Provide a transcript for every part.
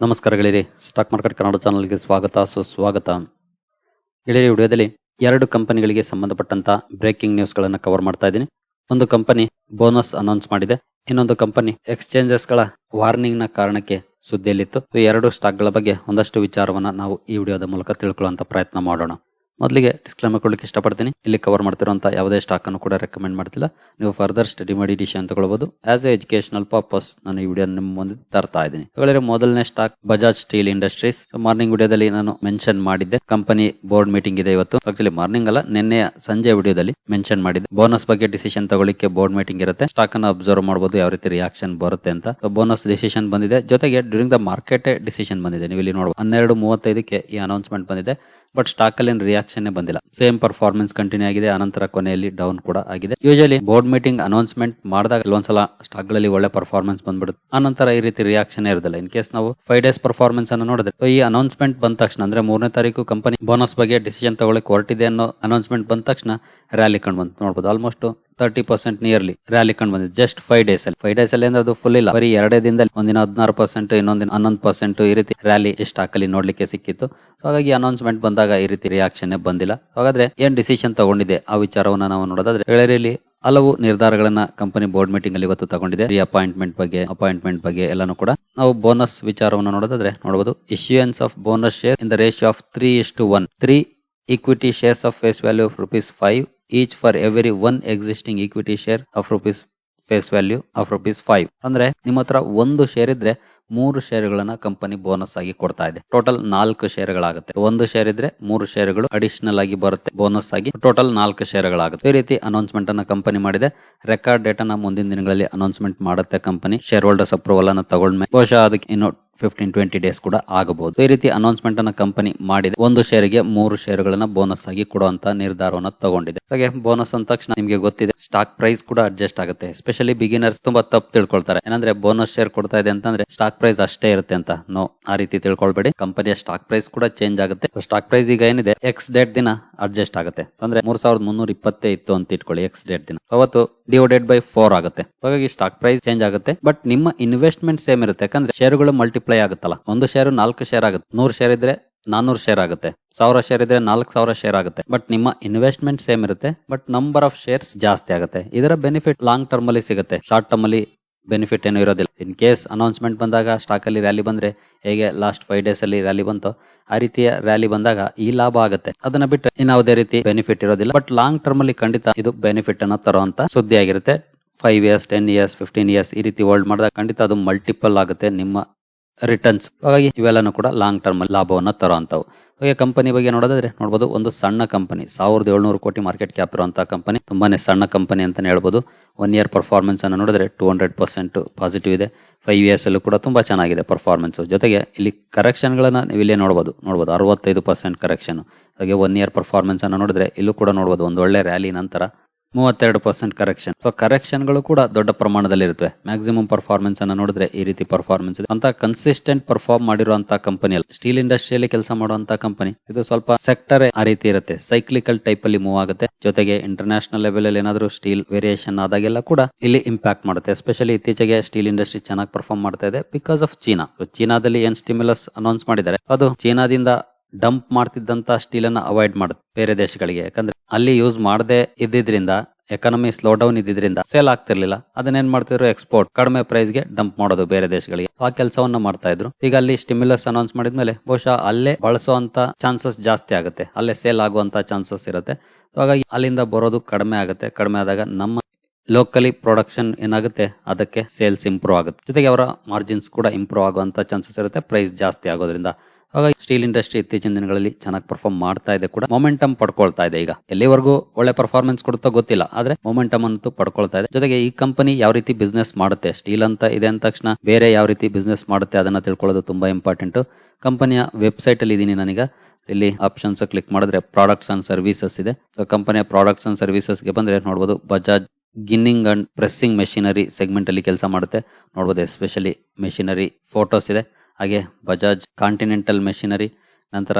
ನಮಸ್ಕಾರ ಗೆಳೆಯರಿ stock market Kannada ಚಾನಲ್ಗೆ ಸ್ವಾಗತ, ಸುಸ್ವಾಗತ. ಗೆಳೆಯರಿ, ವಿಡಿಯೋದಲ್ಲಿ ಎರಡು ಕಂಪನಿಗಳಿಗೆ ಸಂಬಂಧಪಟ್ಟಂತ ಬ್ರೇಕಿಂಗ್ ನ್ಯೂಸ್ ಗಳನ್ನ ಕವರ್ ಮಾಡ್ತಾ ಇದ್ದೀನಿ. ಒಂದು ಕಂಪನಿ ಬೋನಸ್ ಅನೌನ್ಸ್ ಮಾಡಿದೆ. ಇನ್ನೊಂದು ಕಂಪನಿ ಎಕ್ಸ್ಚೇಂಜಸ್ಗಳ ವಾರ್ನಿಂಗ್ನ ಕಾರಣಕ್ಕೆ ಸುದ್ದಿಯಲ್ಲಿತ್ತು. ಎರಡು ಸ್ಟಾಕ್ಗಳ ಬಗ್ಗೆ ಒಂದಷ್ಟು ವಿಚಾರವನ್ನ ನಾವು ಈ ವಿಡಿಯೋದ ಮೂಲಕ ತಿಳ್ಕೊಳ್ಳುವಂತ ಪ್ರಯತ್ನ ಮಾಡೋಣ. ಮೊದಲಿಗೆ ಡಿಸ್ಕ್ಲೇಮರ್ ಕೊಡ್ಲಿಕ್ಕೆ ಇಷ್ಟಪಡ್ತೀನಿ. ಇಲ್ಲಿ ಕವರ್ ಮಾಡ್ತಿರುವಂಥ ಯಾವುದೇ ಸ್ಟಾಕ್ ಅನ್ನು ಕೂಡ ರೆಕಮೆಂಡ್ ಮಾಡ್ತಿಲ್ಲ. ನೀವು ಫರ್ದರ್ ಸ್ಟಡಿ ಮಾಡಿ ಡಿಸಿಷನ್ ತಗೊಳ್ಬಹುದು ಆಸ್ ಎ ಎಜುಕೇಶನಲ್ ಪರ್ಪಸ್ ನಾನು ಈ ವಿಡಿಯೋ ನಿಮ್ಮ ಮುಂದೆ ತರ್ತಾ ಇದ್ದೀನಿ. ಹಾಗಾದ್ರೆ ಮೊದಲನೇ stock Bajaj steel industries morning ವಿಡಿಯೋದಲ್ಲಿ ನಾನು ಮೆನ್ಷನ್ ಮಾಡಿದ್ದೆ. ಕಂಪನಿ ಬೋರ್ಡ್ ಮೀಟಿಂಗ್ ಇದೆ ಇವತ್ತು. ಆಕ್ಚುಲಿ ಮಾರ್ನಿಂಗ್ ಅಲ್ಲ, ನಿನ್ನೆ ಸಂಜೆ ವಿಡಿಯೋದಲ್ಲಿ ಮೆನ್ಷನ್ ಮಾಡಿದ್ದೆ. ಬೋನಸ್ ಬಗ್ಗೆ ಡಿಸಿಷನ್ ತಗೊಳ್ಳಿಕ್ಕೆ ಬೋರ್ಡ್ ಮೀಟಿಂಗ್ ಇರುತ್ತೆ. ಸ್ಟಾಕ್ ಅನ್ನು ಅಬ್ಸರ್ವ್ ಮಾಡಬಹುದು ಯಾವ ರೀತಿ ರಿಯಾಕ್ಷನ್ ಬರುತ್ತೆ ಅಂತ. ಬೋನಸ್ ಡಿಸಿಷನ್ ಬಂದಿದೆ. ಜೊತೆಗೆ ಡ್ಯೂರಿಂಗ್ ದ ಮಾರ್ಕೆಟ್ ಡಿಸಿಷನ್ ಬಂದಿದೆ. ನೀವು ಇಲ್ಲಿ ನೋಡಬಹುದು ಹನ್ನೆರಡು ಮೂವತ್ತೈದಕ್ಕೆ ಈ ಅನೌನ್ಸ್ಮೆಂಟ್ ಬಂದಿದೆ. ಬಟ್ ಸ್ಟಾಕ್ ಅಲ್ಲಿ ರಿಯಾಕ್ಷನ್ ಬಂದಿಲ್ಲ. ಸೇಮ್ ಪರ್ಫಾರ್ಮೆನ್ಸ್ ಕಂಟಿನ್ಯೂ ಆಗಿದೆ. ಅನಂತರ ಕೊನೆಯಲ್ಲಿ ಡೌನ್ ಕೂಡ ಆಗಿದೆ. ಯೂಶಲಿ ಬೋರ್ಡ್ ಮೀಟಿಂಗ್ ಅನೌನ್ಸ್ಮೆಂಟ್ ಮಾಡಿದಾಗ ಕೆಲವೊಂದ್ಸಲ ಸ್ಟಾಕ್ಗಳಲ್ಲಿ ಒಳ್ಳೆ ಪರ್ಫಾರ್ಮೆನ್ಸ್ ಬಂದ್ಬಿಡುತ್ತೆ. ಅನಂತರ ಈ ರೀತಿ ರಿಯಾಕ್ಷನ್ ಇರೋದಿಲ್ಲ. ಇನ್ ಕೇಸ್ ನಾವು ಫೈವ್ ಡೇಸ್ ಪರ್ಫಾರ್ಮೆನ್ಸ್ ಅನ್ನು ನೋಡಿದ್ರೆ, ಈ ಅನೌನ್ಸ್ಮೆಂಟ್ ಬಂದ ತಕ್ಷಣ, ಅಂದ್ರೆ ಮೂರನೇ ತಾರೀಕು ಕಂಪನಿ ಬೋನಸ್ ಬಗ್ಗೆ ಡಿಸಿಷನ್ ತಗೊಳ್ಳಕ್ಕೆ ಹೊರಟಿದೆ ಅನ್ನೋ ಅನೌನ್ಸ್ಮೆಂಟ್ ಬಂದ ತಕ್ಷಣ ರ್ಯಾಲಿ ಕಂಡು ಬಂತು. ನೋಡಬಹುದು almost thirty percent nearly rally ಕಂಡು ಬಂದಿದೆ. ಜಸ್ಟ್ ಫೈವ್ ಡೇಸ್ ಅಲ್ಲಿ. ಫೈವ್ ಡೇಸ್ ಅಲ್ಲಿ ಅಂದ್ರೆ ಅದು ಫುಲ್ ಇಲ್ಲ. ಬರೀ ಎರಡೇ ದಿನದಲ್ಲಿ ಒಂದಿನ ಹದಿನಾರು ಪರ್ಸೆಂಟ್ ಇನ್ನೊಂದಿನ ಹನ್ನೊಂದು ಪರ್ಸೆಂಟ್ ಈ ರೀತಿ ರ್ಯಾಲಿ ಸ್ಟಾಕ್ ಅಲ್ಲಿ ನೋಡ್ಲಿಕ್ಕೆ ಸಿಕ್ಕಿತ್ತು. ಹಾಗಾಗಿ ಅನೌನ್ಸ್ಮೆಂಟ್ ಬಂದಾಗ ಈ ರೀತಿ ರಿಯಾಕ್ಷನ್ ಬಂದಿಲ್ಲ. ಹಾಗಾದ್ರೆ ಏನ್ ಡಿಸಿಷನ್ ತಗೊಂಡಿದೆ? ಆ ವಿಚಾರವನ್ನ ನಾವು ನೋಡೋದಾದ್ರೆ ಗೆಳೆಯರಲ್ಲಿ ಹಲವು ನಿರ್ಧಾರಗಳನ್ನ ಕಂಪನಿ ಬೋರ್ಡ್ ಮೀಟಿಂಗ್ ಅಲ್ಲಿ ಇವತ್ತು ತಗೊಂಡಿದೆ. ರೀ ಅಪಾಯಿಂಟ್ಮೆಂಟ್ ಬಗ್ಗೆ ಅಪಾಯಿಂಟ್ಮೆಂಟ್ ಬಗ್ಗೆ ಎಲ್ಲಾನು ಕೂಡ. ನಾವು ಬೋನಸ್ ವಿಚಾರವನ್ನು ನೋಡೋದಾದ್ರೆ ನೋಡಬಹುದು issuance of bonus share in the ratio of three is to one three equity shares of face value of rupees 5 each for every one existing equity share of rupees face value of rupees five ಅಂದ್ರೆ ನಿಮ್ಮ ಹತ್ರ ಒಂದು share ಇದ್ರೆ ಮೂರು ಶೇರ್ಗಳನ್ನ company bonus ಆಗಿ ಕೊಡ್ತಾ ಇದೆ. Total ನಾಲ್ಕು ಷೇರುಗಳಾಗುತ್ತೆ ಒಂದು ಶೇರ್ ಇದ್ರೆ ಮೂರು ಶೇರ್ಗಳು ಅಡಿಷನಲ್ ಆಗಿ ಬರುತ್ತೆ. ಬೋನಸ್ ಆಗಿ ಟೋಟಲ್ ನಾಲ್ಕು ಷೇರುಗಳಾಗುತ್ತೆ ಈ ರೀತಿ ಅನೌನ್ಸ್ಮೆಂಟ್ ಅನ್ನ ಕಂಪನಿ ಮಾಡಿದೆ. ರೆಕಾರ್ಡ್ ಡೇಟ್ ಮುಂದಿನ ದಿನಗಳಲ್ಲಿ ಅನೌನ್ಸ್ಮೆಂಟ್ ಮಾಡುತ್ತೆ ಕಂಪನಿ ಶೇರ್ ಹೋಲ್ಡರ್ಸ್ ಅಪ್ರೂವಲ್ ಅನ್ನ ತಗೊಂಡ್ಮೇಲೆ. ಬಹುಶಃ ಅದಕ್ಕೆ ಇನ್ನು ಫಿಫ್ಟೀನ್ ಟ್ವೆಂಟಿ ಡೇಸ್ ಕೂಡ ಆಗಬಹುದು. ಈ ರೀತಿ ಅನೌನ್ಸ್ಮೆಂಟ್ ಅನ್ನ ಕಂಪನಿ ಮಾಡಿದೆ. ಒಂದು ಶೇರಿಗೆ ಮೂರು ಶೇರ್ಗಳನ್ನ ಬೋನಸ್ ಆಗಿ ಕೊಡುವಂತ ನಿರ್ಧಾರವನ್ನು ತಗೊಂಡಿದೆ. ಹಾಗೆ ಬೋನಸ್ ಅಂದ ತಕ್ಷಣ ನಿಮಗೆ ಗೊತ್ತಿದೆ ಸ್ಟಾಕ್ ಪ್ರೈಸ್ ಕೂಡ ಅಡ್ಜಸ್ಟ್ ಆಗುತ್ತೆ. ಎಸ್ಪೆಷಲಿ ಬಿಗಿನರ್ಸ್ ತುಂಬಾ ತಪ್ಪು ತಿಳ್ಕೊಳ್ತಾರೆ. ಏನಂದ್ರೆ ಬೋನಸ್ ಶೇರ್ ಕೊಡ್ತಾ ಇದೆ ಅಂತಂದ್ರೆ ಸ್ಟಾಕ್ ಪ್ರೈಸ್ ಅಷ್ಟೇ ಇರುತ್ತೆ ಅಂತ. ನೋ ಆ ರೀತಿ ತಿಳ್ಕೊಳ್ಬೇಡಿ. ಕಂಪನಿಯ ಸ್ಟಾಕ್ ಪ್ರೈಸ್ ಕೂಡ ಚೇಂಜ್ ಆಗುತ್ತೆ. ಸ್ಟಾಕ್ ಪ್ರೈಸ್ ಈಗ ಏನಿದೆ? ಎಕ್ಸ್ ಡೇಟ್ ದಿನ ಅಡ್ಜಸ್ಟ್ ಆಗುತ್ತೆ. ಅಂದ್ರೆ ಮೂರ್ ಸಾವಿರದ ಮುನ್ನೂರ ಇಪ್ಪತ್ತೇ ಇತ್ತು ಅಂತ ಇಟ್ಕೊಳ್ಳಿ ಎಕ್ಸ್ ಡೇಟ್ ದಿನ. ಅವತ್ತು ಡಿವೈಡೆಡ್ ಬೈ ಫೋರ್ ಆಗುತ್ತೆ. ಹಾಗಾಗಿ ಸ್ಟಾಕ್ ಪ್ರೈಸ್ ಚೇಂಜ್ ಆಗುತ್ತೆ. ಬಟ್ ನಿಮ್ಮ ಇನ್ವೆಸ್ಟ್ಮೆಂಟ್ ಸೇಮ್ ಇರುತ್ತೆ. ಯಾಕಂದ್ರೆ ಶೇರುಗಳು ಮಲ್ಟಿಪ್ಲೈ ಆಗುತ್ತಲ್ಲ. ಒಂದು ಶೇರು ನಾಲ್ಕು ಶೇರ್ ಆಗುತ್ತೆ. ನೂರು ಶೇರ್ ಇದ್ರೆ ನಾನೂರು ಶೇರ್ ಆಗುತ್ತೆ. ಸಾವಿರ ಶೇರ್ ಇದ್ರೆ ನಾಲ್ಕು ಸಾವಿರ ಶೇರ್ ಆಗುತ್ತೆ. ಬಟ್ ನಿಮ್ಮ ಇನ್ವೆಸ್ಟ್ಮೆಂಟ್ ಸೇಮ್ ಇರುತ್ತೆ. ಬಟ್ ನಂಬರ್ ಆಫ್ ಶೇರ್ಸ್ ಜಾಸ್ತಿ ಆಗುತ್ತೆ. ಇದರ ಬೆನಿಫಿಟ್ ಲಾಂಗ್ ಟರ್ಮ್ ಅಲ್ಲಿ ಸಿಗುತ್ತೆ. ಶಾರ್ಟ್ ಟರ್ಮ್ ಅಲ್ಲಿ ಬೆನಿಫಿಟ್ ಏನೂ ಇರೋದಿಲ್ಲ. ಇನ್ ಕೇಸ್ ಅನೌನ್ಸ್ಮೆಂಟ್ ಬಂದಾಗ ಸ್ಟಾಕ್ ಅಲ್ಲಿ ರ್ಯಾಲಿ ಬಂದ್ರೆ ಹೇಗೆ ಲಾಸ್ಟ್ ಫೈವ್ ಡೇಸ್ ಅಲ್ಲಿ ರ್ಯಾಲಿ ಬಂತು ಆ ರೀತಿಯ ರ್ಯಾಲಿ ಬಂದಾಗ ಈ ಲಾಭ ಆಗುತ್ತೆ. ಅದನ್ನ ಬಿಟ್ಟರೆ ಇನ್ಯಾವುದೇ ರೀತಿ ಬೆನಿಫಿಟ್ ಇರೋದಿಲ್ಲ. ಬಟ್ ಲಾಂಗ್ ಟರ್ಮ್ ಅಲ್ಲಿ ಖಂಡಿತ ಇದು ಬೆನಿಫಿಟ್ ಅನ್ನು ತರುವಂತ ಸುದ್ದಿ ಆಗಿರುತ್ತೆ. Five years ten years fifteen years ಈ ರೀತಿ ಹೋಲ್ಡ್ ಮಾಡಿದಾಗ ಖಂಡಿತ ಅದು ಮಲ್ಟಿಪಲ್ ಆಗುತ್ತೆ ನಿಮ್ಮ ರಿಟರ್ನ್ಸ್ ಹಾಗಾಗಿ ಇವೆಲ್ಲನೂ ಕೂಡ ಲಾಂಗ್ ಟರ್ಮ್ ಲಾಭವನ್ನು ತರುವಂತವು ಹಾಗೆ ಕಂಪನಿ ಬಗ್ಗೆ ನೋಡೋದಾದ್ರೆ ನೋಡಬಹುದು ಒಂದು ಸಣ್ಣ ಕಂಪನಿ ಸಾವಿರದ ಏಳ್ನೂರು ಕೋಟಿ ಮಾರ್ಕೆಟ್ ಕ್ಯಾಪ್ ಇರುವಂತಹ ಕಂಪನಿ ತುಂಬಾನೇ ಸಣ್ಣ ಕಂಪನಿ ಅಂತಾನೆ ಹೇಳ್ಬೋದು. ಒನ್ ಇಯರ್ ಪರ್ಫಾರ್ಮೆನ್ಸ್ ಅನ್ನು ನೋಡಿದ್ರೆ ಟೂ ಹಂಡ್ರೆಡ್ ಪರ್ಸೆಂಟ್ ಪಾಸಿಟಿವ್ ಇದೆ. ಫೈವ್ ಇಯರ್ಸ್ ಅಲ್ಲೂ ಕೂಡ ತುಂಬಾ ಚೆನ್ನಾಗಿದೆ ಪರ್ಫಾರ್ಮೆನ್ಸ್ ಜೊತೆಗೆ ಇಲ್ಲಿ ಕರೆಕ್ಷನ್ ಗಳನ್ನ ನೀವು ಇಲ್ಲೇ ನೋಡಬಹುದು ನೋಡಬಹುದು ಅರವತ್ತೈದು ಪರ್ಸೆಂಟ್ ಕರೆಕ್ಷನ್ ಹಾಗೆ ಒನ್ ಇಯರ್ ಪರ್ಫಾರ್ಮೆನ್ಸ್ ಅನ್ನು ನೋಡಿದ್ರೆ ಇಲ್ಲೂ ಕೂಡ ನೋಡಬಹುದು ಒಂದು ಒಳ್ಳೆ ರ್ಯಾಲಿ ನಂತರ. ಮೂವತ್ತೆರಡು ಪರ್ಸೆಂಟ್ ಕರೆಕ್ಷನ್ ಸೊ ಕರೆಕ್ಷನ್ಗಳು ಕೂಡ ದೊಡ್ಡ ಪ್ರಮಾಣದಲ್ಲಿ ಇರುತ್ತವೆ ಮ್ಯಾಕ್ಸಿಮಮ್ ಪರ್ಫಾರ್ಮೆನ್ಸ್ ಅನ್ನ ನೋಡಿದ್ರೆ ಈ ರೀತಿ ಪರ್ಫಾರ್ಮೆನ್ಸ್ ಇದೆ. ಅಂತ ಕನ್ಸಿಸ್ಟೆಂಟ್ ಪರ್ಫಾರ್ಮ್ ಮಾಡಿರುವಂತಹ ಕಂಪನಿ ಅಲ್ಲ. ಸ್ಟೀಲ್ ಇಂಡಸ್ಟ್ರಿಯಲ್ಲಿ ಕೆಲಸ ಮಾಡುವಂತಹ ಕಂಪನಿ ಇದು ಸ್ವಲ್ಪ ಸೆಕ್ಟರ್ ಆ ರೀತಿ ಇರುತ್ತೆ. ಸೈಕ್ಲಿಕಲ್ ಟೈಪ್ ಅಲ್ಲಿ ಮೂವ್ ಆಗುತ್ತೆ. ಜೊತೆಗೆ ಇಂಟರ್ನ್ಯಾಷನಲ್ ಲೆವೆಲ್ ಅಲ್ಲಿ ಏನಾದ್ರು ಸ್ಟೀಲ್ ವೇರಿಯೇಷನ್ ಆದಾಗೆಲ್ಲ ಕೂಡ ಇಲ್ಲಿ ಇಂಪ್ಯಾಕ್ಟ್ ಮಾಡುತ್ತೆ. ಎಸ್ಪೆಷಲಿ ಇತ್ತೀಚೆಗೆ ಸ್ಟೀಲ್ ಇಂಡಸ್ಟ್ರಿ ಚೆನ್ನಾಗಿ ಪರ್ಫಾರ್ಮ್ ಮಾಡ್ತಾ ಇದೆ ಬಿಕಾಸ್ ಆಫ್ ಚೀನಾ. ಚೀನಾದಲ್ಲಿ ಏನ್ ಸ್ಟಿಮ್ಯುಲಸ್ ಅನೌನ್ಸ್ ಮಾಡಿದ್ದಾರೆ? ಅದು ಚೀನಾದಿಂದ ಡಂಪ್ ಮಾಡ್ತಿದ್ದಂತ ಸ್ಟೀಲ್ ಅನ್ನ ಅವಾಯ್ಡ್ ಮಾಡುತ್ತೆ ಬೇರೆ ದೇಶಗಳಿಗೆ. ಯಾಕಂದ್ರೆ ಅಲ್ಲಿ ಯೂಸ್ ಮಾಡದೆ ಇದ್ದಿದ್ರಿಂದ, ಎಕಾನಮಿ ಸ್ಲೋ ಡೌನ್ ಇದ್ದಿದ್ರಿಂದ ಸೇಲ್ ಆಗ್ತಿರ್ಲಿಲ್ಲ. ಅದನ್ನೇನ್ ಮಾಡ್ತಿದ್ರು? ಎಕ್ಸ್ಪೋರ್ಟ್. ಕಡಿಮೆ ಪ್ರೈಸ್ಗೆ ಡಂಪ್ ಮಾಡೋದು ಬೇರೆ ದೇಶಗಳಿಗೆ. ಆ ಕೆಲಸವನ್ನ ಮಾಡ್ತಾ ಇದ್ರು. ಈಗ ಅಲ್ಲಿ ಸ್ಟಿಮ್ಯುಲಸ್ ಅನೌನ್ಸ್ ಮಾಡಿದ್ಮೇಲೆ ಬಹುಶಃ ಅಲ್ಲೇ ಬಳಸುವಂತ ಚಾನ್ಸಸ್ ಜಾಸ್ತಿ ಆಗುತ್ತೆ. ಅಲ್ಲೇ ಸೇಲ್ ಆಗುವಂತ ಚಾನ್ಸಸ್ ಇರುತ್ತೆ. ಹಾಗಾಗಿ ಅಲ್ಲಿಂದ ಬರೋದು ಕಡಿಮೆ ಆಗುತ್ತೆ. ಕಡಿಮೆ ಆದಾಗ ನಮ್ಮ ಲೋಕಲಿ ಪ್ರೊಡಕ್ಷನ್ ಏನಾಗುತ್ತೆ? ಅದಕ್ಕೆ ಸೇಲ್ಸ್ ಇಂಪ್ರೂವ್ ಆಗುತ್ತೆ. ಜೊತೆಗೆ ಅವರ ಮಾರ್ಜಿನ್ಸ್ ಕೂಡ ಇಂಪ್ರೂವ್ ಆಗುವಂತ ಚಾನ್ಸಸ್ ಇರುತ್ತೆ. ಪ್ರೈಸ್ ಜಾಸ್ತಿ ಆಗೋದ್ರಿಂದ. ಹಾಗಾಗಿ ಸ್ಟೀಲ್ ಇಂಡಸ್ಟ್ರಿ ಇತ್ತೀಚಿನ ದಿನಗಳಲ್ಲಿ ಚೆನ್ನಾಗಿ ಪರ್ಫಾರ್ಮ್ ಮಾಡ್ತಾ ಇದೆ ಕೂಡ. ಮೊಮೆಂಟಮ್ ಪಡ್ಕೊಳ್ತಾ ಇದೆ ಈಗ. ಎಲ್ಲಿವರೆಗೂ ಒಳ್ಳೆ ಪರ್ಫಾರ್ಮೆನ್ಸ್ ಕೊಡುತ್ತೋ ಗೊತ್ತಿಲ್ಲ. ಆದ್ರೆ ಮೊಮೆಂಟಮ್ ಅಂತೂ ಪಡ್ಕೊಳ್ತಾ ಇದೆ. ಜೊತೆಗೆ ಈ ಕಂಪನಿ ಯಾವ ರೀತಿ ಬಿಸ್ನೆಸ್ ಮಾಡುತ್ತೆ ಸ್ಟೀಲ್ ಅಂತ ಇದೆ ಅಂದ ತಕ್ಷಣ ಬೇರೆ ಯಾವ ರೀತಿ ಬಿಸ್ನೆಸ್ ಮಾಡುತ್ತೆ ಅದನ್ನ ತಿಳ್ಕೊಳ್ಳೋದು ತುಂಬಾ ಇಂಪಾರ್ಟೆಂಟ್ ಕಂಪನಿಯ ವೆಬ್ಸೈಟ್ ಅಲ್ಲಿ ಇದೀನಿ ನನಗೆ. ಇಲ್ಲಿ ಆಪ್ಷನ್ಸ್ ಕ್ಲಿಕ್ ಮಾಡಿದ್ರೆ ಪ್ರಾಡಕ್ಟ್ಸ್ ಅಂಡ್ ಸರ್ವಿಸಸ್ ಇದೆ. ಕಂಪನಿಯ ಪ್ರಾಡಕ್ಟ್ಸ್ ಅಂಡ್ ಸರ್ವಿಸಸ್ಗೆ ಬಂದ್ರೆ ನೋಡಬಹುದು Bajaj ginning and pressing machinery segment ಅಲ್ಲಿ ಕೆಲಸ ಮಾಡುತ್ತೆ. ನೋಡಬಹುದು ಎಸ್ಪೆಷಲಿ ಮೆಷಿನರಿ ಫೋಟೋಸ್ ಇದೆ. ಹಾಗೆ ಬಜಾಜ್ ಕಾಂಟಿನೆಂಟಲ್ ಮೆಷಿನರಿ ನಂತರ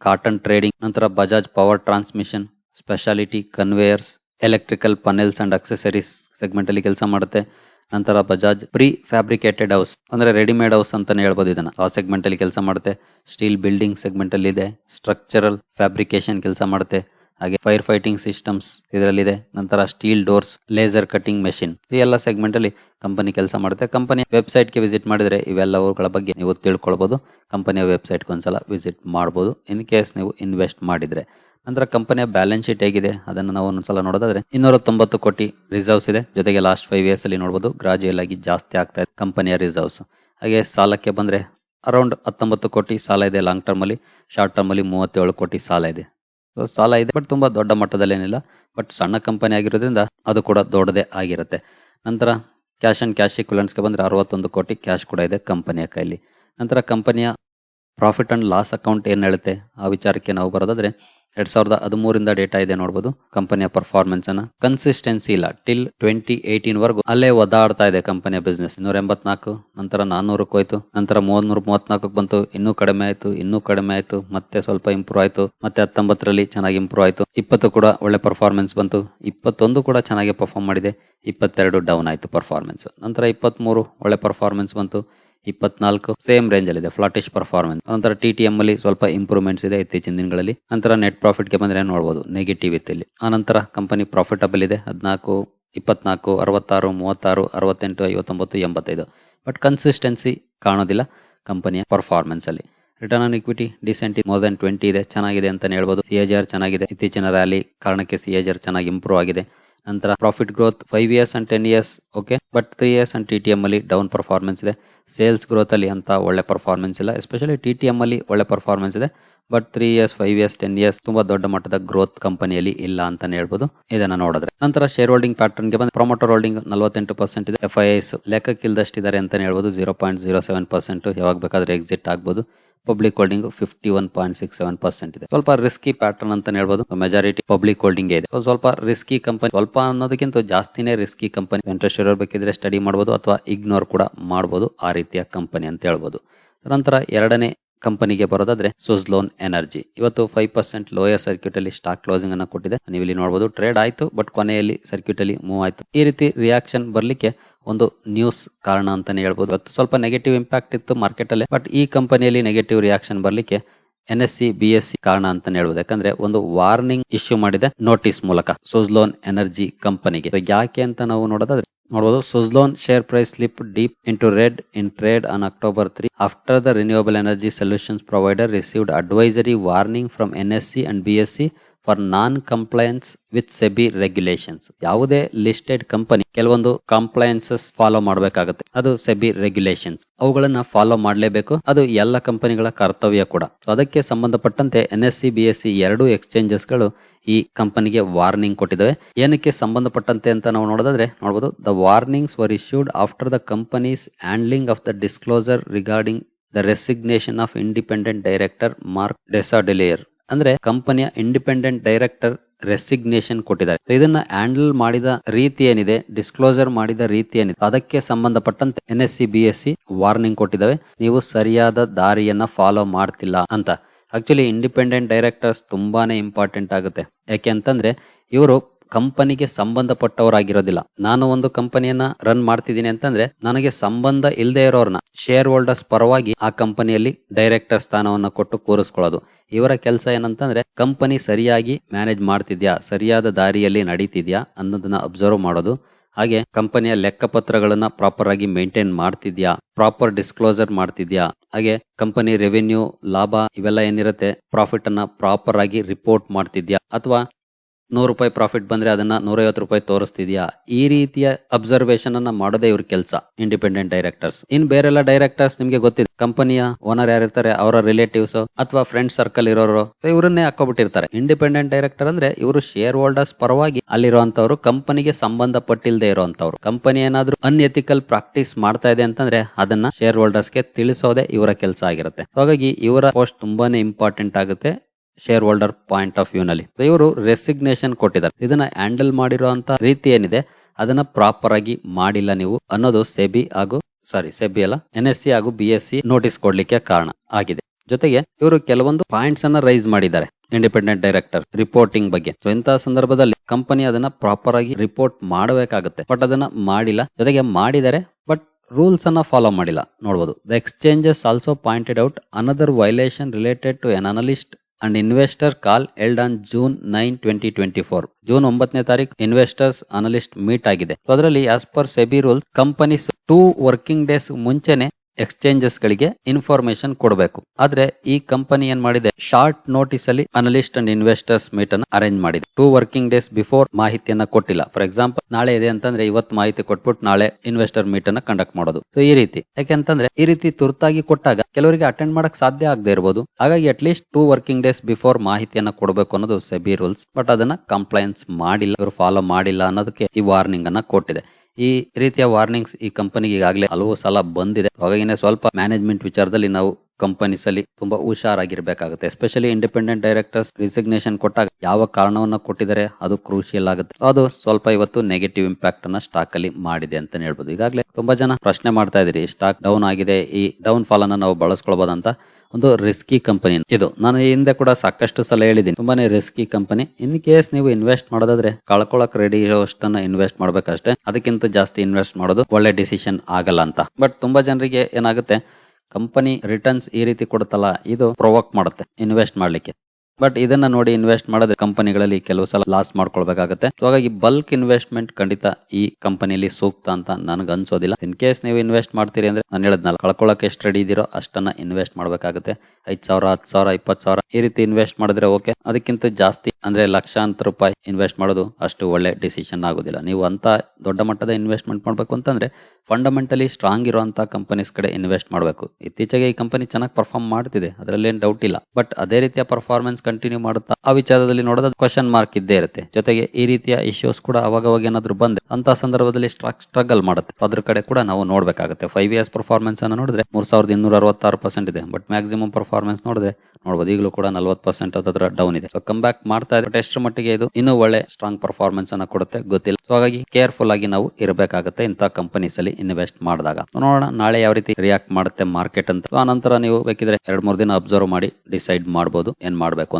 ಕಾಟನ್ ಟ್ರೇಡಿಂಗ್ ನಂತರ Bajaj power transmission speciality conveyors electrical panels and accessories segment ಅಲ್ಲಿ ಕೆಲಸ ಮಾಡುತ್ತೆ. ನಂತರ ಬಜಾಜ್ ಪ್ರೀ ಫ್ಯಾಬ್ರಿಕೇಟೆಡ್ ಹೌಸ್ ಅಂದ್ರೆ ರೆಡಿಮೇಡ್ ಹೌಸ್ ಅಂತಾನೆ ಹೇಳ್ಬೋದು ಇದನ್ನ. ಆ ಸೆಗ್ಮೆಂಟ್ ಅಲ್ಲಿ ಕೆಲಸ ಮಾಡುತ್ತೆ. ಸ್ಟೀಲ್ ಬಿಲ್ಡಿಂಗ್ ಸೆಗ್ಮೆಂಟ್ ಅಲ್ಲಿ ಇದೆ. ಸ್ಟ್ರಕ್ಚರಲ್ ಫ್ಯಾಬ್ರಿಕೇಶನ್ ಕೆಲಸ ಮಾಡುತ್ತೆ. ಹಾಗೆ ಫೈರ್ ಫೈಟಿಂಗ್ ಸಿಸ್ಟಮ್ಸ್ ಇದರಲ್ಲಿದೆ. ನಂತರ steel doors laser cutting machine ಈ ಎಲ್ಲ ಸೆಗ್ಮೆಂಟ್ ಅಲ್ಲಿ ಕಂಪನಿ ಕೆಲಸ ಮಾಡುತ್ತೆ. ಕಂಪನಿ ವೆಬ್ಸೈಟ್ಗೆ ವಿಸಿಟ್ ಮಾಡಿದ್ರೆ ಇವೆಲ್ಲವುಗಳ ಬಗ್ಗೆ ನೀವು ತಿಳ್ಕೊಳ್ಬಹುದು ಕಂಪನಿಯ ವೆಬ್ಸೈಟ್ ಒಂದ್ಸಲ ವಿಸಿಟ್ ಮಾಡಬಹುದು ಇನ್ ಕೇಸ್ ನೀವು ಇನ್ವೆಸ್ಟ್ ಮಾಡಿದ್ರೆ. ನಂತರ ಕಂಪನಿಯ ಬ್ಯಾಲೆನ್ಸ್ ಶೀಟ್ ಹೇಗಿದೆ? ಅದನ್ನು ನಾವು ಒಂದ್ಸಲ ನೋಡೋದಾದ್ರೆ ಇನ್ನೂರ ತೊಂಬತ್ತು ಕೋಟಿ ರಿಸರ್ವ್ಸ್ ಇದೆ. ಜೊತೆಗೆ ಲಾಸ್ಟ್ ಫೈವ್ ಇಯರ್ಸ್ ಅಲ್ಲಿ ನೋಡಬಹುದು ಗ್ರಾಜುಯಲ್ ಆಗಿ ಜಾಸ್ತಿ ಆಗ್ತಾ ಇದೆ ಕಂಪನಿಯ ರಿಸರ್ವ್ಸ್ ಹಾಗೆ ಸಾಲಕ್ಕೆ ಬಂದ್ರೆ ಅರೌಂಡ್ ಹತ್ತೊಂಬತ್ತು ಕೋಟಿ ಸಾಲ ಇದೆ ಲಾಂಗ್ ಟರ್ಮ್ ಅಲ್ಲಿ. ಶಾರ್ಟ್ ಟರ್ಮ್ ಅಲ್ಲಿ ಮೂವತ್ತೇಳು ಕೋಟಿ ಸಾಲ ಇದೆ. ಸೊ ಸಾಲ ಇದೆ ಬಟ್ ತುಂಬಾ ದೊಡ್ಡ ಮಟ್ಟದಲ್ಲಿ ಏನಿಲ್ಲ ಬಟ್ ಸಣ್ಣ ಕಂಪನಿ ಆಗಿರೋದ್ರಿಂದ ಅದು ಕೂಡ ದೊಡ್ಡದೇ ಆಗಿರುತ್ತೆ. ನಂತರ ಕ್ಯಾಶ್ ಅಂಡ್ ಕ್ಯಾಶ್ಗೆ ಬಂದರೆ ಅರವತ್ತೊಂದು ಕೋಟಿ ಕ್ಯಾಶ್ ಕೂಡ ಇದೆ ಕಂಪನಿಯ ಕೈಲಿ. ನಂತರ ಕಂಪನಿಯ ಪ್ರಾಫಿಟ್ ಅಂಡ್ ಲಾಸ್ ಅಕೌಂಟ್ ಏನು ಹೇಳುತ್ತೆ? ಆ ವಿಚಾರಕ್ಕೆ ನಾವು ಬರೋದಾದ್ರೆ ಎರಡು ಸಾವಿರದ ಹದಿಮೂರಿಂದ ಡೇಟಾ ಇದೆ ನೋಡಬಹುದು ಕಂಪನಿಯ ಪರ್ಫಾರ್ಮೆನ್ಸ್ ಅನ್ನ ಕನ್ಸಿಸ್ಟೆನ್ಸಿ ಇಲ್ಲ. ಟಿಲ್ ಟ್ವೆಂಟಿ ಏಯ್ಟೀನ್ ವರ್ಗೂ ಅಲ್ಲೇ ಒದಾಡ್ತಾ ಇದೆ ಕಂಪನಿಯ ಬಿಸ್ನೆಸ್ ಇನ್ನೂರ ಎಂಬತ್ನಾಲ್ಕು, ನಂತರ ನಾನ್ನೂರಕ್ಕೆ ಹೋಯ್ತು. ನಂತರ ಮೂವತ್ನೂರ ಮೂವತ್ನಾಲ್ಕು ಬಂತು. ಇನ್ನೂ ಕಡಿಮೆ ಆಯ್ತು, ಇನ್ನೂ ಕಡಿಮೆ ಆಯ್ತು. ಮತ್ತೆ ಸ್ವಲ್ಪ ಇಂಪ್ರೂವ್ ಆಯ್ತು. ಮತ್ತೆ ಹತ್ತೊಂಬತ್ತರಲ್ಲಿ ಚೆನ್ನಾಗಿ ಇಂಪ್ರೂವ್ ಆಯ್ತು. ಇಪ್ಪತ್ತು ಕೂಡ ಒಳ್ಳೆ ಪರ್ಫಾರ್ಮೆನ್ಸ್ ಬಂತು. ಇಪ್ಪತ್ತೊಂದು ಕೂಡ ಚೆನ್ನಾಗಿ ಪರ್ಫಾರ್ಮ್ ಮಾಡಿದೆ. ಇಪ್ಪತ್ತೆರಡು ಡೌನ್ ಆಯಿತು ಪರ್ಫಾರ್ಮೆನ್ಸ್ ನಂತರ ಇಪ್ಪತ್ತ್ಮೂರು ಒಳ್ಳೆ ಪರ್ಫಾರ್ಮೆನ್ಸ್ ಬಂತು. ಇಪ್ಪತ್ನಾಲ್ಕು, ಸೇಮ್ ರೇಂಜ್ ಅಲ್ಲಿ ಇದೆ ಫ್ಲಾಟಿಶ್ ಪರ್ಫಾರ್ಮೆನ್ಸ್ ನಂತರ ಟಿ ಟಿ ಎಂ ಅಲ್ಲಿ ಸ್ವಲ್ಪ ಇಂಪ್ರೂವ್ಮೆಂಟ್ಸ್ ಇದೆ ಇತ್ತೀಚಿನ ದಿನಗಳಲ್ಲಿ. ನಂತರ ನೆಟ್ ಪ್ರಾಫಿಟ್ಗೆ ಬಂದ್ರೆ ನೋಡಬಹುದು ನೆಗೆಟಿವ್ ಇತ್ತು ಇಲ್ಲಿ ಆನಂತರ ನಂತರ ಕಂಪನಿ ಪ್ರಾಫಿಟಬಲ್ ಇದೆ, ಹದಿನಾಲ್ಕು, ಇಪ್ಪತ್ನಾಲ್ಕು, ಅರವತ್ತಾರು, ಮೂವತ್ತಾರು, ಅರವತ್ತೆಂಟು, ಐವತ್ತೊಂಬತ್ತು, ಎಂಬತ್ತೈದು. ಬಟ್ ಕನ್ಸಿಸ್ಟೆನ್ಸಿ ಕಾಣೋದಿಲ್ಲ ಕಂಪನಿಯ ಪರ್ಫಾರ್ಮೆನ್ಸ್ ಅಲ್ಲಿ. Return on equity decent more than twenty ಇದೆ, ಚೆನ್ನಾಗಿದೆ ಅಂತ ಹೇಳ್ಬೋದು. ಸಿ ಆರ್ ಚೆನ್ನಾಗಿದೆ, ಇತ್ತೀಚಿನ ರ್ಯಾಲಿ ಕಾರಣಕ್ಕೆ ಸಿ ಆರ್ ಚೆನ್ನಾಗಿ ಇಂಪ್ರೂವ್ ಆಗಿದೆ. ನಂತರ profit growth five years and ten years okay but three years and T T M ಅಲ್ಲಿ ಡೌನ್ ಪರ್ಫಾರ್ಮೆನ್ಸ್ ಇದೆ. ಸೇಲ್ಸ್ ಗ್ರೋತ್ ಅಲ್ಲಿ ಅಂತ ಒಳ್ಳೆ ಪರ್ಫಾರ್ಮೆನ್ಸ್ ಇಲ್ಲ. ಎಸ್ಪೆಷಲಿ ಟಿ ಟಿ ಎಂ ಅಲ್ಲಿ ಒಳ್ಳೆ ಪರ್ಫಾರ್ಮೆನ್ಸ್ ಇದೆ. But three years five years ten years ತುಂಬಾ ದೊಡ್ಡ ಮಟ್ಟದ ಗ್ರೋತ್ ಕಂಪನಿಯಲ್ಲಿ ಇಲ್ಲ ಅಂತ ಹೇಳ್ಬೋದು. ಇದನ್ನ ನೋಡಿದ್ರೆ ನಂತರ ಶೇರ್ ಹೋಲ್ಡಿಂಗ್ ಪ್ಯಾಟರ್ನ್ಗೆ ಬಂದ ಪ್ರೊಮೋಟರ್ ಹೋಲ್ಡಿಂಗ್ ನಲವತ್ತೆಂಟು ಪರ್ಸೆಂಟ್ ಇದೆ. ಎಫ್ ಐ ಎಸ್ ಲೆಕ್ಕಕ್ಕಿಲ್ದಷ್ಟಿದ್ದಾರೆ ಅಂತ ಹೇಳ್ಬೋದು. Zero point zero seven percent ಯಾವಾಗ ಬೇಕಾದ್ರೆ ಎಕ್ಸಿಟ್ ಆಗ್ಬೋದು. Public holding fifty one point six seven percent ಇದೆ. ಸ್ವಲ್ಪ ರಿಸ್ಕಿ ಪ್ಯಾಟರ್ನ್ ಅಂತ ಹೇಳ್ಬೋದು. ಮೆಜಾರಿಟಿ ಪಬ್ಲಿಕ್ ಹೋಲ್ಡಿಂಗ್ ಇದೆ. ಸ್ವಲ್ಪ ರಿಸ್ಕಿ ಕಂಪನಿ ಸ್ವಲ್ಪ ಅನ್ನೋದಕ್ಕಿಂತ ಜಾಸ್ತಿನೇ ರಿಸ್ಕಿ ಕಂಪನಿ ಇಂಟ್ರೆಸ್ಟ್ ಇರೋರ್ ಬೇಕಿದ್ರೆ ಸ್ಟಡಿ ಮಾಡಬಹುದು ಅಥವಾ ಇಗ್ನೋರ್ ಕೂಡ ಮಾಡಬಹುದು ಆ ರೀತಿಯ ಕಂಪನಿ ಅಂತ ಹೇಳ್ಬೋದು. ನಂತರ ಎರಡನೇ ಕಂಪನಿಗೆ ಬರೋದಾದ್ರೆ ಸುಜ್ಲೋನ್ ಎನರ್ಜಿ. ಇವತ್ತು ಫೈವ್ ಪರ್ಸೆಂಟ್ ಲೋಯರ್ ಸರ್ಕ್ಯೂಟ್ ಅಲ್ಲಿ ಸ್ಟಾಕ್ ಕ್ಲೋಸಿಂಗ್ ಅನ್ನ ಕೊಟ್ಟಿದೆ. ನೀವು ಇಲ್ಲಿ ನೋಡಬಹುದು ಟ್ರೇಡ್ ಆಯ್ತು ಬಟ್ ಕೊನೆಯಲ್ಲಿ ಸರ್ಕ್ಯೂಟ್ ಅಲ್ಲಿ ಮೂವ್ ಆಯ್ತು. ಈ ರೀತಿ ರಿಯಾಕ್ಷನ್ ಬರ್ಲಿಕ್ಕೆ ಒಂದು ನ್ಯೂಸ್ ಕಾರಣ ಅಂತಾನೆ ಹೇಳ್ಬೋದು. ಇವತ್ತು ಸ್ವಲ್ಪ ನೆಗೆಟಿವ್ ಇಂಪ್ಯಾಕ್ಟ್ ಇತ್ತು ಮಾರ್ಕೆಟ್ ಅಲ್ಲಿ ಬಟ್ ಈ ಕಂಪನಿಯಲ್ಲಿ ನೆಗೆಟಿವ್ ರಿಯಾಕ್ಷನ್ ಬರ್ಲಿಕ್ಕೆ N S C B S C ಕಾರಣ ಅಂತಾನೆ ಹೇಳ್ಬೋದು. ಯಾಕಂದ್ರೆ ಒಂದು ವಾರ್ನಿಂಗ್ ಇಶ್ಯೂ ಮಾಡಿದೆ ನೋಟಿಸ್ ಮೂಲಕ ಸುಜ್ಲೋನ್ ಎನರ್ಜಿ ಕಂಪನಿಗೆ. ಯಾಕೆ ಅಂತ ನಾವು ನೋಡೋದಾದ್ರೆ ನೋಡಬಹುದು Suzlon share price slip deep into red in trade on October three after the renewable energy solutions provider received advisory warning from N S C and B S C for non compliance with SEBI regulations. ಯಾವುದೇ listed company ಕೆಲವೊಂದು compliances follow ಮಾಡಬೇಕಾಗುತ್ತೆ. ಅದು SEBI regulations. ಅವುಗಳನ್ನ follow ಮಾಡಲೇಬೇಕು. ಅದು ಎಲ್ಲ ಕಂಪನಿಗಳ ಕರ್ತವ್ಯ ಕೂಡ. ಅದಕ್ಕೆ ಸಂಬಂಧಪಟ್ಟಂತೆ N S C B S C ಎರಡು ಎಕ್ಸ್ಚೇಂಜಸ್ಗಳು ಈ ಕಂಪನಿಗೆ ವಾರ್ನಿಂಗ್ ಕೊಟ್ಟಿದ್ದಾವೆ. ಏನಕ್ಕೆ ಸಂಬಂಧಪಟ್ಟಂತೆ ಅಂತ ನಾವು ನೋಡೋದಾದ್ರೆ ನೋಡಬಹುದು the warnings were issued after the companies handling of the disclosure regarding the resignation of independent director Mark Desadeleer. ಅಂದ್ರೆ ಕಂಪನಿಯ ಇಂಡಿಪೆಂಡೆಂಟ್ ಡೈರೆಕ್ಟರ್ ರೆಸಿಗ್ನೇಷನ್ ಕೊಟ್ಟಿದ್ದಾರೆ. ಇದನ್ನ ಹ್ಯಾಂಡಲ್ ಮಾಡಿದ ರೀತಿ ಏನಿದೆ, ಡಿಸ್ಕ್ಲೋಸರ್ ಮಾಡಿದ ರೀತಿ ಏನಿದೆ, ಅದಕ್ಕೆ ಸಂಬಂಧಪಟ್ಟಂತೆ N S C B S C warning ಕೊಟ್ಟಿದ್ದಾವೆ. ನೀವು ಸರಿಯಾದ ದಾರಿಯನ್ನ ಫಾಲೋ ಮಾಡ್ತಿಲ್ಲ ಅಂತ. ಆಕ್ಚುಲಿ ಇಂಡಿಪೆಂಡೆಂಟ್ ಡೈರೆಕ್ಟರ್ಸ್ ತುಂಬಾನೇ ಇಂಪಾರ್ಟೆಂಟ್ ಆಗುತ್ತೆ. ಯಾಕೆ ಅಂತಂದ್ರೆ, ಇವರು ಕಂಪನಿಗೆ ಸಂಬಂಧಪಟ್ಟವರಾಗಿರೋದಿಲ್ಲ. ನಾನು ಒಂದು ಕಂಪನಿಯನ್ನ ರನ್ ಮಾಡ್ತಿದ್ದೀನಿ ಅಂತಂದ್ರೆ, ನನಗೆ ಸಂಬಂಧ ಇಲ್ಲದೆ ಇರೋರ್ನ ಶೇರ್ ಹೋಲ್ಡರ್ಸ್ ಪರವಾಗಿ ಆ ಕಂಪನಿಯಲ್ಲಿ ಡೈರೆಕ್ಟರ್ ಸ್ಥಾನವನ್ನ ಕೊಟ್ಟು ಕೂರಿಸ್ಕೊಳ್ಳೋದು. ಇವರ ಕೆಲಸ ಏನಂತಂದ್ರೆ, ಕಂಪನಿ ಸರಿಯಾಗಿ ಮ್ಯಾನೇಜ್ ಮಾಡ್ತಿದ್ಯಾ? ಸರಿಯಾದ ದಾರಿಯಲ್ಲಿ ನಡೀತಿದ್ಯಾ? ಅನ್ನೋದನ್ನ ಅಬ್ಸರ್ವ್ ಮಾಡೋದು. ಹಾಗೆ ಕಂಪನಿಯ ಲೆಕ್ಕಪತ್ರಗಳನ್ನ ಪ್ರಾಪರ್ ಆಗಿ ಮೇಂಟೈನ್ ಮಾಡ್ತಿದ್ಯಾ? ಪ್ರಾಪರ್ ಡಿಸ್ಕ್ಲೋಸರ್ ಮಾಡ್ತಿದ್ಯಾ? ಹಾಗೆ ಕಂಪನಿ ರೆವೆನ್ಯೂ ಲಾಭ ಇವೆಲ್ಲ ಏನಿರುತ್ತೆ? ಪ್ರಾಫಿಟ್ ಅನ್ನ ಪ್ರಾಪರ್ ಆಗಿ ರಿಪೋರ್ಟ್ ಮಾಡ್ತಿದ್ಯಾ? ಅಥವಾ ನೂರು ರೂಪಾಯಿ ಪ್ರಾಫಿಟ್ ಬಂದ್ರೆ ಅದನ್ನ ನೂರೈವತ್ತು ರೂಪಾಯಿ ತೋರಿಸ್ತಿದ್ಯಾ? ಈ ರೀತಿಯ ಅಬ್ಸರ್ವೇಷನ್ ಅನ್ನ ಮಾಡೋದೇ ಇವ್ರ ಕೆಲಸ ಇಂಡಿಪೆಂಡೆಂಟ್ ಡೈರೆಕ್ಟರ್ಸ್ ಇನ್ ಬೇರೆಲ್ಲ ಡೈರೆಕ್ಟರ್ಸ್ ನಿಮ್ಗೆ ಗೊತ್ತಿದೆ ಕಂಪನಿಯ ಓನರ್ ಯಾರಿರ್ತಾರೆ, ಅವರ ರಿಲೇಟಿವ್ಸ್ ಅಥವಾ ಫ್ರೆಂಡ್ ಸರ್ಕಲ್ ಇರೋರು ಇವರನ್ನೇ ಹಾಕೋಬಿಟ್ಟಿರ್ತಾರೆ ಇಂಡಿಪೆಂಡೆಂಟ್ ಡೈರೆಕ್ಟರ್ ಅಂದ್ರೆ ಇವರು ಶೇರ್ ಹೋಲ್ಡರ್ಸ್ ಪರವಾಗಿ ಅಲ್ಲಿರುವಂತವ್ರು ಕಂಪನಿಗೆ ಸಂಬಂಧಪಟ್ಟಿಲ್ಲದೆ ಇರುವಂತವ್ರು ಕಂಪನಿ ಏನಾದ್ರೂ ಅನ್ಎಥಿಕಲ್ ಪ್ರಾಕ್ಟೀಸ್ ಮಾಡ್ತಾ ಇದೆ ಅಂತಂದ್ರೆ ಅದನ್ನ ಶೇರ್ ಹೋಲ್ಡರ್ಸ್ಗೆ ತಿಳಿಸೋದೇ ಇವರ ಕೆಲಸ ಆಗಿರುತ್ತೆ. ಹಾಗಾಗಿ ಇವರ ಪೋಸ್ಟ್ ತುಂಬಾನೇ ಇಂಪಾರ್ಟೆಂಟ್ ಆಗುತ್ತೆ. Share holder point of view ನಲ್ಲಿ ಇವರು ರೆಸಿಗ್ನೇಷನ್ ಕೊಟ್ಟಿದ್ದಾರೆ. ಇದನ್ನ ಹ್ಯಾಂಡಲ್ ಮಾಡಿರುವಂತ ರೀತಿ ಏನಿದೆ, ಅದನ್ನ ಪ್ರಾಪರ್ ಆಗಿ ಮಾಡಿಲ್ಲ ನೀವು ಅನ್ನೋದು ಸೆಬಿ ಹಾಗೂ ಸಾರಿ ಸೆಬಿ ಅಲ್ಲ ಎನ್ ಎಸ್ ಸಿ ಹಾಗೂ ಬಿ ಎಸ್ ಸಿ ನೋಟಿಸ್ ಕೊಡ್ಲಿಕ್ಕೆ ಕಾರಣ ಆಗಿದೆ. ಜೊತೆಗೆ ಇವರು ಕೆಲವೊಂದು ಪಾಯಿಂಟ್ಸ್ ಅನ್ನ ರೈಸ್ ಮಾಡಿದ್ದಾರೆ ಇಂಡಿಪೆಂಡೆಂಟ್ ಡೈರೆಕ್ಟರ್ ರಿಪೋರ್ಟಿಂಗ್ ಬಗ್ಗೆ. ಸೊ ಇಂತಹ ಸಂದರ್ಭದಲ್ಲಿ ಕಂಪನಿ ಅದನ್ನ ಪ್ರಾಪರ್ ಆಗಿ ರಿಪೋರ್ಟ್ ಮಾಡಬೇಕಾಗುತ್ತೆ ಬಟ್ ಅದನ್ನ ಮಾಡಿಲ್ಲ. ಜೊತೆಗೆ ಮಾಡಿದರೆ ಬಟ್ ರೂಲ್ಸ್ ಅನ್ನ ಫಾಲೋ ಮಾಡಿಲ್ಲ ನೋಡಬಹುದು the exchanges also pointed out another violation related to an analyst and investor call held on June nine twenty twenty four June ಒಂಬತ್ತನೇ ತಾರೀಕು ಇನ್ವೆಸ್ಟರ್ಸ್ ಅನಲಿಸ್ಟ್ ಮೀಟ್ ಆಗಿದೆ. ಅದರಲ್ಲಿ as per SEBI rules companies two working days ಮುಂಚೆನೆ exchanges ಗಳಿಗೆ information ಕೊಡಬೇಕು. ಆದ್ರೆ ಈ company ಏನ್ ಮಾಡಿದೆ? ಶಾರ್ಟ್ ನೋಟಿಸ್ ಅಲ್ಲಿ ಅನಲಿಸ್ಟ್ ಅಂಡ್ ಇನ್ವೆಸ್ಟರ್ಸ್ ಮೀಟ್ ಅನ್ನು ಅರೇಂಜ್ ಮಾಡಿದೆ. ಟೂ ವರ್ಕಿಂಗ್ ಡೇಸ್ ಬಿಫೋರ್ ಮಾಹಿತಿಯನ್ನ ಕೊಟ್ಟಿಲ್ಲ. ಫಾರ್ ಎಕ್ಸಾಂಪಲ್, ನಾಳೆ ಇದೆ ಅಂತಂದ್ರೆ ಇವತ್ತು ಮಾಹಿತಿ ಕೊಟ್ಬಿಟ್ಟು ನಾಳೆ ಇನ್ವೆಸ್ಟರ್ ಮೀಟ್ ಅನ್ನ ಕಂಡಕ್ಟ್ ಮಾಡೋದು. ಸೊ, ಈ ರೀತಿ. ಯಾಕೆಂತಂದ್ರೆ ಈ ರೀತಿ ತುರ್ತಾಗಿ ಕೊಟ್ಟಾಗ ಕೆಲವರಿಗೆ ಅಟೆಂಡ್ ಮಾಡಕ್ ಸಾಧ್ಯ ಆಗದೆ ಇರಬಹುದು ಹಾಗಾಗಿ at least two working days before ಮಾಹಿತಿಯನ್ನ ಕೊಡಬೇಕು ಅನ್ನೋದು ಸೆಬಿ ರೂಲ್ಸ್. ಬಟ್ ಅದನ್ನ ಕಂಪ್ಲೈನ್ಸ್ ಮಾಡಿಲ್ಲ. ಇವರು ಫಾಲೋ ಮಾಡಿಲ್ಲ ಅನ್ನೋದಕ್ಕೆ ಈ ವಾರ್ನಿಂಗ್ ಅನ್ನ ಕೊಟ್ಟಿದೆ. ಈ ರೀತಿಯ ವಾರ್ನಿಂಗ್ಸ್ ಈ ಕಂಪನಿಗೆ ಈಗಾಗಲೇ ಹಲವು ಸಲ ಬಂದಿದೆ. ಹಾಗಾಗಿನೇ ಸ್ವಲ್ಪ ಮ್ಯಾನೇಜ್ಮೆಂಟ್ ವಿಚಾರದಲ್ಲಿ ನಾವು ಕಂಪನೀಸ್ ಅಲ್ಲಿ ತುಂಬಾ ಹುಷಾರಾಗಿರ್ಬೇಕಾಗುತ್ತೆ. ಎಸ್ಪೆಷಲಿ ಇಂಡಿಪೆಂಡೆಂಟ್ ಡೈರೆಕ್ಟರ್ಸ್ ರಿಸಿಗ್ನೇಷನ್ ಕೊಟ್ಟಾಗ ಯಾವ ಕಾರಣವನ್ನ ಕೊಟ್ಟಿದ್ದಾರೆ ಅದು ಕ್ರೂಷಿಯಲ್ ಆಗುತ್ತೆ. ಅದು ಸ್ವಲ್ಪ ಇವತ್ತು ನೆಗೆಟಿವ್ ಇಂಪ್ಯಾಕ್ಟ್ ಅನ್ನ ಸ್ಟಾಕ್ ಅಲ್ಲಿ ಮಾಡಿದೆ ಅಂತ ಹೇಳ್ಬೋದು. ಈಗಾಗಲೇ ತುಂಬಾ ಜನ ಪ್ರಶ್ನೆ ಮಾಡ್ತಾ ಇದ್ರಿ ಸ್ಟಾಕ್ ಡೌನ್ ಆಗಿದೆ, ಈ ಡೌನ್ ಫಾಲ್ ಅನ್ನ ನಾವು ಬಳಸ್ಕೊಳ್ಬೋದಂತ. ಒಂದು ರಿಸ್ಕಿ ಕಂಪನಿ ಇದು, ನಾನು ಹಿಂದೆ ಕೂಡ ಸಾಕಷ್ಟು ಸಲ ಹೇಳಿದ್ದೀನಿ. ತುಂಬಾನೇ ರಿಸ್ಕಿ ಕಂಪನಿ ಇನ್ ಕೇಸ್ ನೀವು ಇನ್ವೆಸ್ಟ್ ಮಾಡೋದಾದ್ರೆ, ಕಳ್ಕೊಳಕ್ ರೆಡಿ ಇರೋಷ್ಟನ್ನ ಇನ್ವೆಸ್ಟ್ ಮಾಡ್ಬೇಕಷ್ಟೇ. ಅದಕ್ಕಿಂತ ಜಾಸ್ತಿ ಇನ್ವೆಸ್ಟ್ ಮಾಡೋದು ಒಳ್ಳೆ ಡಿಸಿಷನ್ ಆಗಲ್ಲ ಅಂತ. ಬಟ್ ತುಂಬಾ ಜನರಿಗೆ ಏನಾಗುತ್ತೆ ಕಂಪನಿ ರಿಟರ್ನ್ಸ್ ಈ ರೀತಿ ಕೊಡುತ್ತಲ್ಲ, ಇದು ಪ್ರೊವೋಕ್ ಮಾಡುತ್ತೆ ಇನ್ವೆಸ್ಟ್ ಮಾಡ್ಲಿಕ್ಕೆ. ಬಟ್ ಇದನ್ನ ನೋಡಿ ಇನ್ವೆಸ್ಟ್ ಮಾಡಿದ್ರೆ ಕಂಪನಿಗಳಲ್ಲಿ ಕೆಲವು ಸಲ ಲಾಸ್ ಮಾಡ್ಕೊಳ್ಬೇಕಾಗುತ್ತೆ. ಹಾಗಾಗಿ ಬಲ್ಕ್ ಇನ್ವೆಸ್ಟ್ಮೆಂಟ್ ಖಂಡಿತ ಈ ಕಂಪನಿಯಲ್ಲಿ ಸೂಕ್ತ ಅಂತ ನನಗೆ ಅನ್ಸೋದಿಲ್ಲ. ಇನ್ ಕೇಸ್ ನೀವು ಇನ್ವೆಸ್ಟ್ ಮಾಡ್ತೀರಿ ಅಂದ್ರೆ ನಾನು ಹೇಳದ್ನಲ್ಲ ಕಳ್ಕೊಳಕ್ಕೆ ಎಷ್ಟು ರೆಡಿ ಇದೀರೋ ಅಷ್ಟನ್ನ ಇನ್ವೆಸ್ಟ್ ಮಾಡ್ಬೇಕಾಗುತ್ತೆ. ಐದ್ ಸಾವಿರ, ಹತ್ತು ಸಾವಿರ, ಇಪ್ಪತ್ತು ಸಾವಿರ ಈ ರೀತಿ ಇನ್ವೆಸ್ಟ್ ಮಾಡಿದ್ರೆ ಓಕೆ ಅದಕ್ಕಿಂತ ಜಾಸ್ತಿ ಅಂದ್ರೆ ಲಕ್ಷಾಂತರ ರೂಪಾಯಿ ಇನ್ವೆಸ್ಟ್ ಮಾಡೋದು ಅಷ್ಟು ಒಳ್ಳೆ ಡಿಸಿಷನ್ ಆಗೋದಿಲ್ಲ. ನೀವು ಅಂತ ದೊಡ್ಡ ಮಟ್ಟದ ಇನ್ವೆಸ್ಟ್ಮೆಂಟ್ ಮಾಡಬೇಕು ಅಂತಂದ್ರೆ ಫಂಡಮೆಂಟಲಿ ಸ್ಟ್ರಾಂಗ್ ಇರುವಂತ ಕಂಪನೀಸ್ ಕಡೆ ಇನ್ವೆಸ್ಟ್ ಮಾಡಬೇಕು. ಇತ್ತೀಚೆಗೆ ಈ ಕಂಪನಿ ಚೆನ್ನಾಗಿ ಪರ್ಫಾರ್ಮ್ ಮಾಡ್ತಿದೆ ಅದರಲ್ಲಿ ಏನ್ ಡೌಟ್ ಇಲ್ಲ. ಬಟ್ ಅದೇ ರೀತಿಯ ಪರ್ಫಾರ್ಮೆನ್ಸ್ ಕಂಟಿನ್ಯೂ ಮಾಡುತ್ತಾ ಆ ವಿಚಾರದಲ್ಲಿ ನೋಡಿದ ಕ್ವಶನ್ ಮಾರ್ಕ್ ಇದ್ದೇ ಇರುತ್ತೆ. ಜೊತೆಗೆ ಈ ರೀತಿಯ ಇಶ್ಯೂಸ್ ಕೂಡ ಅವಾಗವಾಗ ಅವಾಗ ಏನಾದ್ರು ಬಂದ್ರೆ ಅಂತ ಸಂದರ್ಭದಲ್ಲಿ ಸ್ಟ್ರಗಲ್ ಮಾಡುತ್ತೆ. ಅದ್ರ ಕಡೆ ಕೂಡ ನಾವು ನೋಡಬೇಕಾಗುತ್ತೆ. ಫೈವ್ ಇಯರ್ಸ್ ಪರ್ಫಾರ್ಮೆನ್ಸ್ ಅನ್ನು ನೋಡಿದ್ರೆ ಮೂರ್ ಸಾವಿರದ ಇನ್ನೂರ ಅರವತ್ತಾರು ಪರ್ಸೆಂಟ್ ಇದೆ. ಬಟ್ ಮ್ಯಾಕ್ಸಿಮಮ್ ಪರ್ಫಾರ್ಮೆನ್ಸ್ ನೋಡಿದ್ರೆ ನೋಡಬಹುದು ಈಗಲೂ ಕೂಡ ನಲ್ವತ್ತು ಪರ್ಸೆಂಟ್ ಅದರ ಡೌನ್ ಇದೆ. ಕಮ್ ಬ್ಯಾಕ್ ಮಾಡ್ತಾ ಇದೆ ಎಷ್ಟರ ಮಟ್ಟಿಗೆ ಇದು ಇನ್ನೂ ಒಳ್ಳೆ ಸ್ಟ್ರಾಂಗ್ ಪರ್ಫಾರ್ಮೆನ್ಸ್ ಅನ್ನ ಕೊಡುತ್ತೆ. ಗೊತ್ತಿಲ್ಲ. ಸೊ ಹಾಗಾಗಿ ಕೇರ್ಫುಲ್ ಆಗಿ ನಾವು ಇರಬೇಕಾಗುತ್ತೆ ಇಂತಹ ಕಂಪನೀಸ್ ಅಲ್ಲಿ ಇನ್ವೆಸ್ಟ್ ಮಾಡಿದಾಗ. ನೋಡೋಣ ನಾಳೆ ಯಾವ ರೀತಿ ರಿಯಾಕ್ಟ್ ಮಾಡುತ್ತೆ ಮಾರ್ಕೆಟ್ ಅಂತ. ಆ ನಂತರ ನೀವು ಬೇಕಿದ್ರೆ ಎರಡ್ ಮೂರು ದಿನ ಅಬ್ಸರ್ವ್ ಮಾಡಿ ಡಿಸೈಡ್ ಮಾಡಬಹುದು ಏನ್ ಮಾಡ್ಬೇಕು